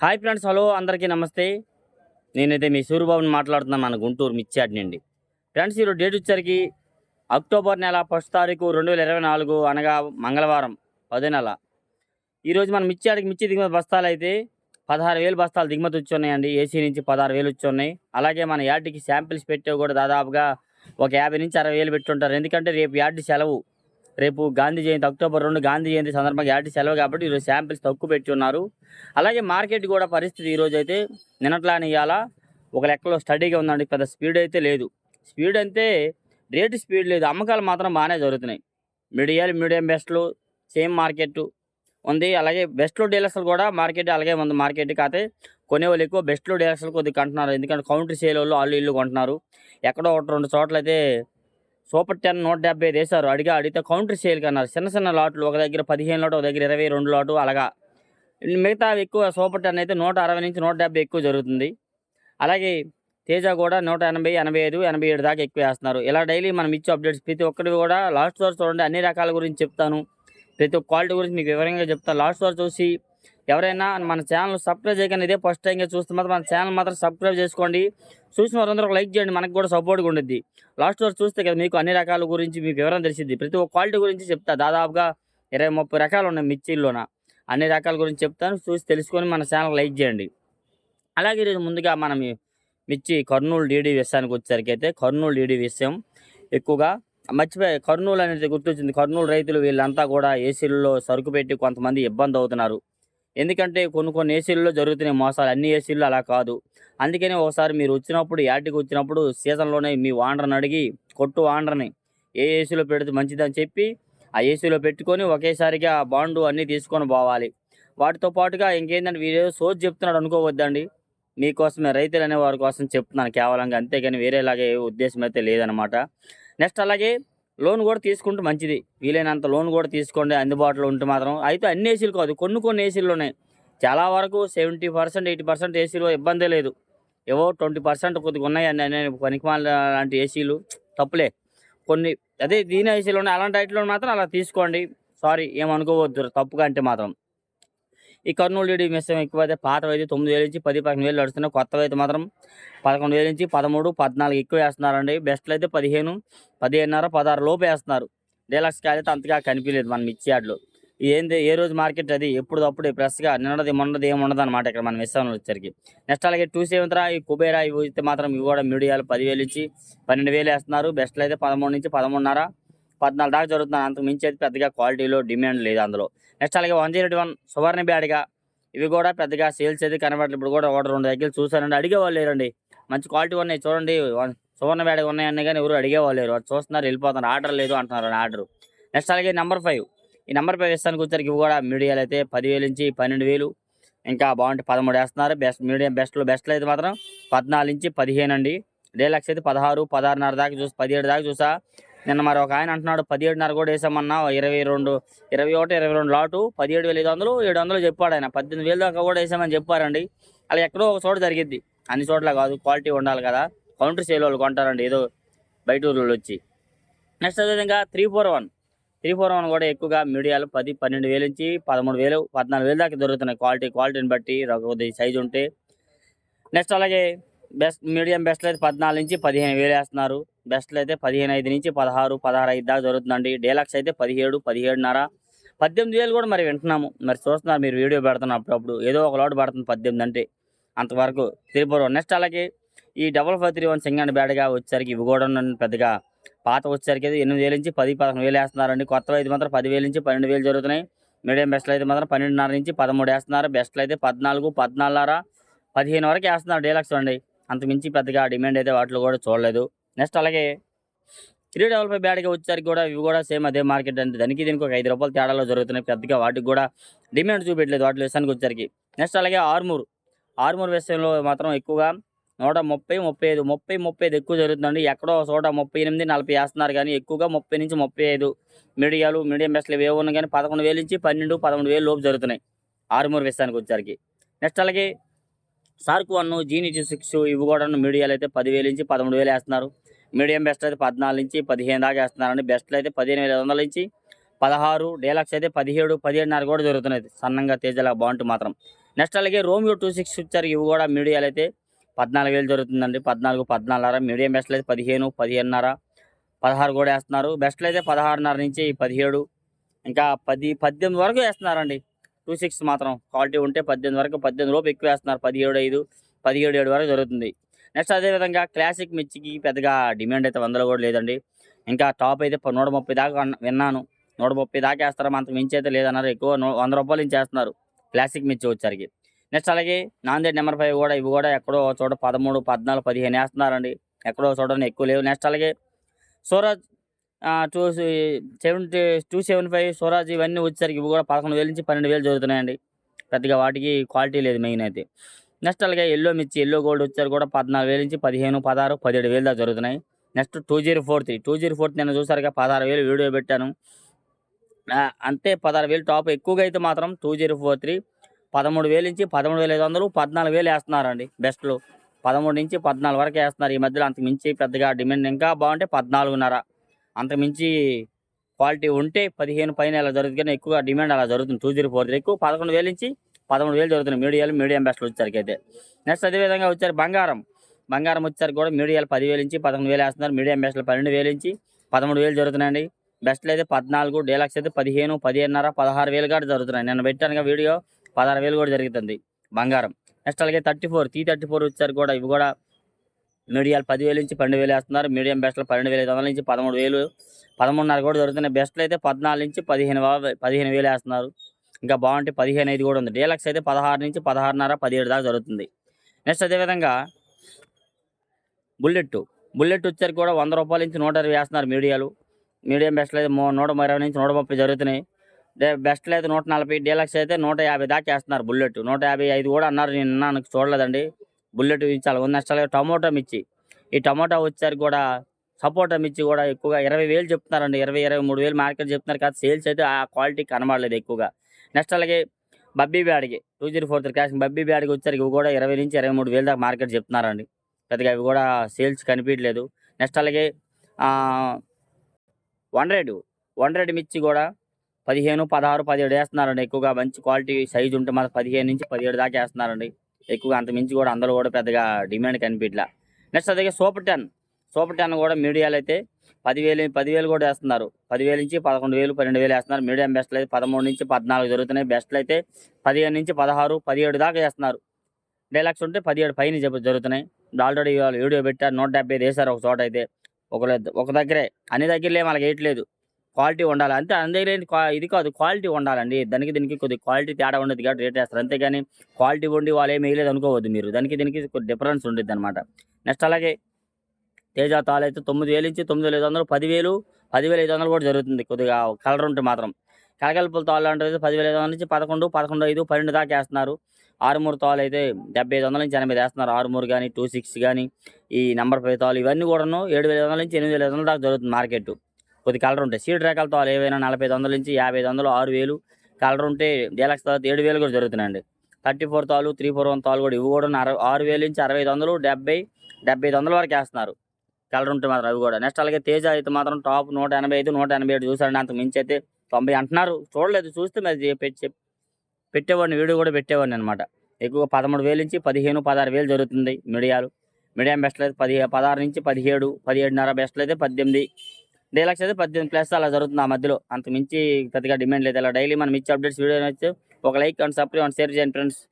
Hi friends hello అందరికీ నమస్తే. నేనైతే మీ సూర్యబాబుని మాట్లాడుతున్నాను మన గుంటూరు మిర్చాడ్ నుండి. ఫ్రెండ్స్ ఈరోజు డేట్ వచ్చరికి అక్టోబర్ నెల ఫస్ట్ తారీఖు రెండు వేల ఇరవై నాలుగు అనగా మంగళవారం పదో నెల ఈరోజు మన మిచ్చాడికి మిర్చి దిగుమతి బస్తాలు అయితే పదహారు వేలు బస్తాలు దిగుమతి వచ్చి ఉన్నాయండి ఏసీ నుంచి పదహారు వేలు వచ్చి ఉన్నాయి అలాగే మన యార్డ్కి శాంపిల్స్ పెట్టేవి కూడా దాదాపుగా ఒక యాభై నుంచి అరవై వేలు పెట్టుంటారు. ఎందుకంటే రేపు యార్డ్ సెలవు. రేపు గాంధీ జయంతి అక్టోబర్ రెండు గాంధీ జయంతి సందర్భంగా యాటి సెలవు కాబట్టి ఈరోజు శాంపిల్స్ తక్కువ పెట్టి ఉన్నారు అలాగే మార్కెట్ కూడా పరిస్థితి ఈరోజు అయితే నిన్నట్లాని ఇవాళ ఒక లెక్కలో స్టడీగా ఉందండి పెద్ద స్పీడ్ అయితే లేదు. స్పీడ్ అంటే రేటు స్పీడ్ లేదు అమ్మకాలు మాత్రం బాగానే జరుగుతున్నాయి. మీడియాలు మీడియం బెస్ట్లు సేమ్ మార్కెట్ ఉంది. అలాగే బెస్ట్లో డీలర్స్లు కూడా మార్కెట్ అలాగే ఉంది మార్కెట్ కాకపోతే కొనేవాళ్ళు ఎక్కువ బెస్ట్లో డీలర్స్లు కొద్దిగా కొంటున్నారు. ఎందుకంటే కౌంటర్ సేల్ వాళ్ళు వాళ్ళు ఇల్లు కొంటున్నారు. ఎక్కడో ఒకటి రెండు చోట్ల అయితే సూపర్ టెన్ నూట డెబ్బై ఐదు వేశారు. అడిగా అడిగితే కౌంటర్ సేల్కి అన్నారు. చిన్న చిన్న లాట్లు ఒక దగ్గర పదిహేను లాటు ఒక దగ్గర ఇరవై రెండు లాటు అలాగా. మిగతా ఎక్కువ సూపర్ టెన్ అయితే నూట అరవై నుంచి నూట డెబ్బై ఎక్కువ జరుగుతుంది. అలాగే తేజ కూడా నూట ఎనభై ఎనభై ఐదు ఎనభై ఏడు దాకా ఎక్కువ వేస్తున్నారు. ఇలా డైలీ మనం ఇచ్చే అప్డేట్స్ ప్రతి ఒక్కటి కూడా లాస్ట్ వరకు చూడండి. అన్ని రకాల గురించి చెప్తాను. ప్రతి ఒక్క క్వాలిటీ గురించి మీకు వివరంగా చెప్తాను. లాస్ట్ వరకు చూసి ఎవరైనా మన ఛానల్ సబ్స్క్రైబ్ చేయకుండా ఇదే ఫస్ట్ టైంగా చూస్తే మాత్రం మన ఛానల్ మాత్రం సబ్స్క్రైబ్ చేసుకోండి. చూసిన వారందరూ లైక్ చేయండి. మనకు కూడా సపోర్ట్గా ఉండిద్ది. లాస్ట్ వరకు చూస్తే కదా మీకు అన్ని రకాల గురించి మీకు వివరం తెలిసింది ప్రతి ఒక్క క్వాలిటీ గురించి చెప్తా. దాదాపుగా ఇరవై ముప్పై రకాలు ఉన్నాయి మిర్చిల్లోన. అన్ని రకాల గురించి చెప్తాను. చూసి తెలుసుకొని మన ఛానల్ లైక్ చేయండి. అలాగే ఈరోజు ముందుగా మనం మిర్చి కర్నూలు డీడీ విషయానికి వచ్చేసరికి అయితే కర్నూలు డీడీ విషయం ఎక్కువగా మర్చిపోయి కర్నూలు అనేది గుర్తొచ్చింది. కర్నూలు రైతులు వీళ్ళంతా కూడా ఏసీలలో సరుకు పెట్టి కొంతమంది ఇబ్బంది అవుతున్నారు. ఎందుకంటే కొన్ని కొన్ని ఏసీల్లో జరుగుతున్నాయి మోసాలు అన్ని ఏసీల్లో అలా కాదు. అందుకని ఒకసారి మీరు వచ్చినప్పుడు యాటికి వచ్చినప్పుడు సీజన్లోనే మీ వాండర్ని అడిగి కొట్టు వాండర్ని ఏ ఏసీలో పెడితే మంచిదని చెప్పి ఆ ఏసీలో పెట్టుకొని ఒకేసారిగా ఆ బాండు అన్నీ తీసుకొని పోవాలి. వాటితో పాటుగా ఇంకేంటంటే వీరేదో సోజ్ చెప్తున్నాడు అనుకోవద్దండి. మీకోసమే రైతులు అనే వారి కోసం చెప్తున్నాను కేవలంగా. అంతేగాని వేరేలాగే ఉద్దేశం అయితే లేదనమాట నెక్స్ట్ అలాగే లోన్ కూడా తీసుకుంటే మంచిది. వీలైనంత లోన్ కూడా తీసుకోండి అందుబాటులో ఉంటే మాత్రం. అయితే అన్ని ఏసీలు కాదు కొన్ని కొన్ని ఏసీలు ఉన్నాయి. చాలా వరకు సెవెంటీ పర్సెంట్ ఎయిటీ పర్సెంట్ ఏసీలో ఇబ్బందే లేదు. ఏవో ట్వంటీ పర్సెంట్ కొద్దిగా ఉన్నాయి అనే పనికిమాల లాంటి ఏసీలు. తప్పులే. కొన్ని అదే దీని ఏసీలు ఉన్నాయి అలాంటి వాటిలో మాత్రం అలా తీసుకోండి. సారీ ఏమనుకోవద్దు తప్పుగా అంటే మాత్రం. ఈ కర్నూలు డీడీ మిశ్రమం ఎక్కువ అయితే పాతవి అయితే తొమ్మిది వేలు నుంచి పది పదిహేను వేలు నడుస్తున్నాయి. కొత్తవి అయితే మాత్రం పదకొండు వేలు నుంచి పదమూడు పద్నాలుగు ఎక్కువ వేస్తున్నారండి. బెస్ట్లు అయితే పదిహేను పదిహేనున్నర పదహారు లోపు వేస్తున్నారు. డీలక్స్ కాయలు అయితే అంతగా కనిపించలేదు మనం ఇచ్చే ఏంది ఏ రోజు మార్కెట్ అది? ఎప్పుడు అప్పుడు ఫ్రెష్గా నిన్నది మొన్నది ఏమి ఉండదు అనమాట ఇక్కడ మన విషయంలో వచ్చరికి నెక్స్ట్ అలాగే టూ సెవెంత్రా ఈ కుబేరా ఇవి అయితే మాత్రం ఇవి కూడా మీడియాలు పదివేలు ఇచ్చి పన్నెండు వేలు వేస్తున్నారు. బెస్ట్లు అయితే పదమూడు నుంచి పదమూడున్నర పద్నాలుగు దాకా జరుగుతుంది అంతకు మించి అయితే పెద్దగా క్వాలిటీలో డిమాండ్ లేదు అందులో. నెక్స్ట్ అలాగే వన్ జీరో వన్ సువర్ణ బ్యాడ్గా. ఇవి కూడా పెద్దగా సేల్స్ అయితే కనబడలేదు. ఇప్పుడు కూడా ఆర్డర్ రెండు దగ్గర చూసానండి అడిగేవాళ్ళు లేరండి. మంచి క్వాలిటీ ఉన్నాయి. చూడండి. సువర్ణ బ్యాడ్గా ఉన్నాయని కానీ ఎవరు అడిగేవాళ్ళు లేరు. చూస్తున్నారు వెళ్ళిపోతున్నారు. ఆర్డర్ లేదు అంటున్నారు ఆర్డర్. నెక్స్ట్ అలాగే నెంబర్ ఫైవ్. ఈ నెంబర్ ఫైవ్ ఇస్తానికి వచ్చరికి ఇవి కూడా మీడియాలు అయితే పదివేలు నుంచి పన్నెండు వేలు ఇంకా బాగుంటే పదమూడు వేస్తున్నారు. బెస్ట్ మీడియం బెస్ట్లో బెస్ట్లో అయితే మాత్రం పద్నాలుగు నుంచి పదిహేను అండి. డేలక్స్ అయితే పదహారు పదహారున్నర దాకా చూసి పదిహేడు దాకా చూసా. నిన్న మరి ఒక ఆయన అంటున్నాడు పదిహేడున్నర కూడా వేసామన్నా ఇరవై రెండు ఇరవై ఒకటి ఇరవై రెండు లాటు పదిహేడు వేల ఐదు వందలు ఏడు వందలు చెప్పాడు ఆయన. పద్దెనిమిది వేలు దాకా కూడా వేసామని చెప్పారండి. అలా ఎక్కడో ఒక చోట జరిగిద్ది. అన్ని చోట్ల కాదు క్వాలిటీ ఉండాలి కదా. కౌంటర్ సేల్ వాళ్ళు కొంటారండి ఏదో బయట ఊర్లో వచ్చి. నెక్స్ట్ అదేవిధంగా three four one. Three four one కూడా ఎక్కువగా మీడియాలు పది పన్నెండు వేలు నుంచి పదమూడు వేలు పద్నాలుగు వేలు దాకా దొరుకుతున్నాయి క్వాలిటీ క్వాలిటీని బట్టి కొద్ది సైజు ఉంటే. నెక్స్ట్ అలాగే బెస్ట్ మీడియం బెస్ట్లో అయితే పద్నాలుగు నుంచి పదిహేను వేలు వేస్తున్నారు. బెస్ట్లో అయితే పదిహేను ఐదు నుంచి పదహారు పదహారు ఐదు దాకా జరుగుతుందండి. డేలాక్స్ అయితే పదిహేడు పదిహేడున్నర. పద్దెనిమిది వేలు కూడా మరి వింటున్నాము. మరి చూస్తున్నారు మీరు వీడియో పెడుతున్నారు అప్పుడప్పుడు. ఏదో ఒక లోటు పడుతుంది పద్దెనిమిది అంటే. అంతవరకు త్రిపుర నెక్స్ట్ అలాగే ఈ డబల్ ఫైవ్ త్రీ వన్ సింగండ్ బ్యాడ్గా వచ్చేసరికి ఇవి కూడా పెద్దగా పాత వచ్చేసరికి అయితే ఎనిమిది వేల నుంచి పది పదకొండు వేలు వేస్తున్నారండి. కొత్తవి అయితే మాత్రం పదివేల నుంచి పన్నెండు వేలు జరుగుతున్నాయి. మీడియం బెస్ట్లో అయితే మాత్రం పన్నెండున్నర నుంచి పదమూడు వేస్తున్నారు. బెస్ట్లు అయితే పద్నాలుగు పద్నాలుగున్నర పదిహేను వరకు వేస్తున్నారు డీలక్స్ అండి. అంత మించి పెద్దగా డిమాండ్ అయితే వాటిలో కూడా చూడలేదు. నెక్స్ట్ అలాగే త్రీ డబల్ ఫైవ్ బ్యాడ్గా వచ్చేసరికి కూడా ఇవి కూడా సేమ్ అదే మార్కెట్ అంటే దానికి దీనికి ఒక ఐదు రూపాయలు తేడాలో జరుగుతున్నాయి. పెద్దగా వాటికి కూడా డిమాండ్ చూపెట్టలేదు వాటి విషయానికి వచ్చేసరికి. నెక్స్ట్ అలాగే ఆర్మూర్ ఆర్మూర్ విషయంలో మాత్రం ఎక్కువగా నూట ముప్పై ముప్పై ఐదు ముప్పై ముప్పై ఐదు ఎక్కువ జరుగుతుందండి. ఎక్కడో చోట ముప్పై ఎనిమిది నలభై వేస్తున్నారు కానీ ఎక్కువగా ముప్పై నుంచి ముప్పై ఐదు మీడియాలు మీడియం బెస్ట్లు ఏవి ఉన్నాయి కానీ పదకొండు వేలు నుంచి పన్నెండు పదమూడు వేలు లోపు జరుగుతున్నాయి ఆరుమూరు విషయానికి వచ్చేసరికి. నెక్స్ట్ అలాగే సార్క్ వన్ జీనీ సిక్స్ ఇవి కూడా మీడియాలు అయితే పదివేలు నుంచి పదమూడు వేలు వేస్తున్నారు. మీడియం బెస్ట్ అయితే పద్నాలుగు నుంచి పదిహేను దాకా వేస్తున్నారండి. బెస్ట్లు అయితే పదిహేను వేల ఐదు వందల నుంచి పదహారు డేలక్స్ అయితే పదిహేడు పదిహేడున్నర కూడా జరుగుతున్నాయి సన్నంగా తేజలా బాగుంటుంది మాత్రం. నెక్స్ట్ అలాగే రోమియో టూ సిక్స్ వచ్చారు ఇవి కూడా మీడియాలు అయితే పద్నాలుగు వేలు జరుగుతుందండి పద్నాలుగు పద్నాలుగున్నర మీడియం బెస్ట్లు అయితే పదిహేను పదిహేనున్నర పదహారు కూడా వేస్తున్నారు. బెస్ట్లు అయితే పదహారున్నర నుంచి పదిహేడు ఇంకా పది పద్దెనిమిది వరకు వేస్తున్నారండి. టూ సిక్స్ మాత్రం క్వాలిటీ ఉంటే పద్దెనిమిది వరకు పద్దెనిమిది లోపు ఎక్కువ వేస్తున్నారు. పదిహేడు ఐదు పదిహేడు ఏడు వరకు జరుగుతుంది నెక్స్ట్ అదేవిధంగా క్లాసిక్ మిర్చికి పెద్దగా డిమాండ్ అయితే వందలో కూడా లేదండి. ఇంకా టాప్ అయితే నూట ముప్పై దాకా విన్నాను. నూట ముప్పై దాకా వేస్తారు? అంతకు మించి అయితే లేదన్నారు. ఎక్కువ వంద రూపాయల నుంచి వేస్తున్నారు క్లాసిక్ మిర్చి వచ్చరికి నెక్స్ట్ అలాగే నాందేడ్ నెంబర్ ఫైవ్ కూడా ఇవి కూడా ఎక్కడో చోట పదమూడు పద్నాలుగు పదిహేను వేస్తున్నారండి. ఎక్కడో ఒక చోట ఎక్కువ లేవు. నెక్స్ట్ అలాగే Suraj two seventy two seven five Swaraj ఇవన్నీ వచ్చేసరికి ఇవి కూడా పదకొండు వేలు నుంచి పన్నెండు వేలు జరుగుతున్నాయండి. పెద్దగా వాటికి క్వాలిటీ లేదు మెయిన్ అయితే. నెక్స్ట్ అలాగే ఎల్లో మిర్చి ఎల్లో గోల్డ్ వచ్చారు కూడా పద్నాలుగు వేల నుంచి పదిహేను పదహారు పదిహేడు వేలు దాకా జరుగుతున్నాయి. Next two zero four three two zero four నేను చూసారుగా పదహారు వేలు వీడియో పెట్టాను. అంతే పదహారు వేలు టాప్ ఎక్కువగా అయితే మాత్రం టూ జీరో ఫోర్ త్రీ పదమూడు వేలు నుంచి పదమూడు వేల ఐదు వందలు పద్నాలుగు వేలు వేస్తున్నారండి బెస్ట్లో పదమూడు నుంచి పద్నాలుగు వరకు వేస్తున్నారు. ఈ మధ్యలో అంతకు మించి పెద్దగా డిమాండ్ ఇంకా బాగుంటే పద్నాలుగున్నర. అంతకు మించి క్వాలిటీ ఉంటే పదిహేను పైన అలా జరుగుతుంది కానీ ఎక్కువగా డిమాండ్ అలా జరుగుతుంది. టూ జీరో ఫోర్ త్రీ ఎక్కువ పదకొండు వేలు నుంచి పదమూడు వేలు జరుగుతున్నాయి. మీడియాలు మీడియం బెస్ట్లు వచ్చేసరికి అయితే నెక్స్ట్ అదేవిధంగా వచ్చారు బంగారం. బంగారం వచ్చారు కూడా మీడియాలు పదివేలు నుంచి పదకొండు వేలు వేస్తున్నారు. మీడియం బెస్ట్లు పన్నెండు వేలు నుంచి పదమూడు వేలు జరుగుతున్నాయండి. బెస్ట్లు అయితే పద్నాలుగు డీలక్స్ అయితే పదిహేను పదిహేనున్నర పదహారు వేలు కూడా జరుగుతున్నాయి. నేను పెట్టాను వీడియో పదహారు వేలు కూడా జరుగుతుంది బంగారం. నెక్స్ట్ అలాగే thirty four T thirty four వచ్చారు కూడా. ఇవి కూడా మీడియాలు పదివేలు నుంచి పన్నెండు వేలు వేస్తున్నారు. మీడియం బెస్ట్లు పన్నెండు వేల ఐదు వందల నుంచి పదమూడు వేలు పదమూడున్నర కూడా జరుగుతున్నాయి. బెస్ట్లు అయితే పద్నాలుగు నుంచి పదిహేను పదిహేను వేలు వేస్తున్నారు. ఇంకా బాగుంటే పదిహేను ఐదు కూడా ఉంది. డీలక్స్ అయితే పదహారు నుంచి పదహారున్నర పదిహేడు దాకా జరుగుతుంది. నెక్స్ట్ అదేవిధంగా బుల్లెట్ బుల్లెట్ వచ్చారు కూడా వంద రూపాయల నుంచి నూట ఇరవై వేస్తున్నారు మీడియాలు. మీడియం బెస్ట్లు అయితే నూట ఇరవై నుంచి నూట ముప్పై జరుగుతున్నాయి. డే- బెస్ట్లు అయితే నూట నలభై డీలక్స్ అయితే నూట యాభై దాకా వేస్తున్నారు బుల్లెట్. నూట యాభై ఐదు కూడా అన్నారు నేను నాకు చూడలేదండి. బుల్లెట్ ఇది చాలా ఉంది నెక్స్ట్ అలాగే టమోటా మిర్చి. ఈ టమోటా వచ్చారు కూడా సపోటా మిర్చి కూడా ఎక్కువగా ఇరవై వేలు చెప్తున్నారండి. ఇరవై ఇరవై మూడు వేలు మార్కెట్ చెప్తున్నారు కాదు సేల్స్ అయితే ఆ క్వాలిటీ కనబడలేదు ఎక్కువగా. నెక్స్ట్ అలాగే బబ్బీ బ్యాడ్కి two zero four three cash బబ్బీ బ్యాడ్కి వచ్చారు ఇవి కూడా ఇరవై నుంచి ఇరవై మూడు వేలు దాకా మార్కెట్ చెప్తున్నారండి. పెద్దగా అవి కూడా సేల్స్ కనిపించలేదు నెక్స్ట్ అలాగే వన్ రేడ్ వన్ రేడ్ మిర్చి కూడా పదిహేను పదహారు పదిహేడు వేస్తున్నారండి. ఎక్కువగా మంచి క్వాలిటీ సైజ్ ఉంటే మాత్రం పదిహేను నుంచి పదిహేడు దాకా వేస్తున్నారండి. ఎక్కువగా అంత మించి కూడా అందరూ కూడా పెద్దగా డిమాండ్ కనిపించలే నెక్స్ట్ అలాగే సూపర్ టెన్ సూపర్ టెన్ కూడా మీడియాలో అయితే పదివేలు పదివేలు కూడా వేస్తున్నారు. పదివేలు నుంచి పదకొండు వేలు పన్నెండు వేలు వేస్తున్నారు. మీడియం బెస్ట్లు అయితే పదమూడు నుంచి పద్నాలుగు జరుగుతున్నాయి. బెస్ట్లు అయితే పదిహేను నుంచి పదహారు పదిహేడు దాకా వేస్తున్నారు. డైలాక్స్ ఉంటే పదిహేడు పైన చెప్పి జరుగుతున్నాయి. ఆల్రెడీ వాళ్ళు వీడియో పెట్టారు. నూట డెబ్బై వేసారు వేశారు ఒక చోట అయితే. ఒక ఒక దగ్గరే. అన్ని దగ్గరలే మనకి వేయట్లేదు క్వాలిటీ ఉండాలి. అంతే అందరి ఇది కాదు. క్వాలిటీ ఉండాలండి. దానికి దీనికి కొద్ది క్వాలిటీ తేడా ఉండదు కాబట్టి రేట్ వేస్తారు. అంతేగాని క్వాలిటీ ఉండి వాళ్ళు ఏమి వేయలేదు అనుకోవద్దు మీరు. దానికి దీనికి కొద్ది డిఫరెన్స్ ఉంటుంది అనమాట నెక్స్ట్ అలాగే తేజ తాలు అయితే తొమ్మిది వేలు నుంచి తొమ్మిది వేల ఐదు వందలు పదివేలు పదివేల ఐదు వందలు కూడా జరుగుతుంది. కొద్దిగా కలర్ ఉంటే మాత్రం. కలకలపుల తాళ్ళు అంటే పదివేల ఐదు వందల నుంచి పదకొండు పదకొండు ఐదు పన్నెండు దాకా వేస్తున్నారు. ఆరుమూరు తాళ్ళు అయితే డెబ్బై ఐదు వందల నుంచి ఎనభై వేస్తున్నారు. ఆరుమూరు కానీ టూ సిక్స్ కానీ ఈ నెంబర్ ఫైవ్ తాళ్ళు ఇవన్నీ కూడాను ఏడు వేల ఐదు వందల నుంచి ఎనిమిది వేల ఐదు వందల దాకా జరుగుతుంది మార్కెట్. కొద్ది కలర్ ఉంటాయి సీడ్ రేఖల తాళ్ళు ఏవైనా నలభై ఐదు వందల నుంచి యాభై ఐదు వందలు ఆరు వేలు. కలర్ ఉంటే డీలక్స్ తర్వాత ఏడు వేలు కూడా జరుగుతున్నాయండి. థర్టీ ఫోర్ తాళ్ళు త్రీ ఫోర్ వన్ తాళ్ళు కూడా ఇవి కూడా ఆరు వేలు నుంచి అరవై ఐదు వందలు డెబ్బై డెబ్బై ఐదు వందల వరకు వేస్తున్నారు. కలర్ ఉంటే మాత్రం అవి కూడా. నెక్స్ట్ అలాగే తేజ అయితే మాత్రం టాప్ నూట ఎనభై ఐదు నూట ఎనభై ఏడు చూసారండి అంతకు మించి అయితే తొంభై అంటున్నారు. చూడలేదు చూస్తే మరి పెట్టి పెట్టేవాడిని వీడియో కూడా పెట్టేవాడిని అనమాట ఎక్కువగా పదమూడు వేలు నుంచి పదిహేను పదహారు వేలు జరుగుతుంది మీడియాలు. మీడియం బెస్ట్లు అయితే పది పదహారు నుంచి పదిహేడు పదిహేడున్నర బెస్ట్లు అయితే పద్దెనిమిది డీలక్స్ అయితే పద్దెనిమిది ప్లస్ అలా జరుగుతుంది ఆ మధ్యలో. అంత మించి పెద్దగా డిమాండ్ లేదు. అలా డైలీ మనం ఇచ్చే అప్డేట్స్ వీడియో వచ్చి ఒక like and subscribe and share చేయండి ఫ్రెండ్స్.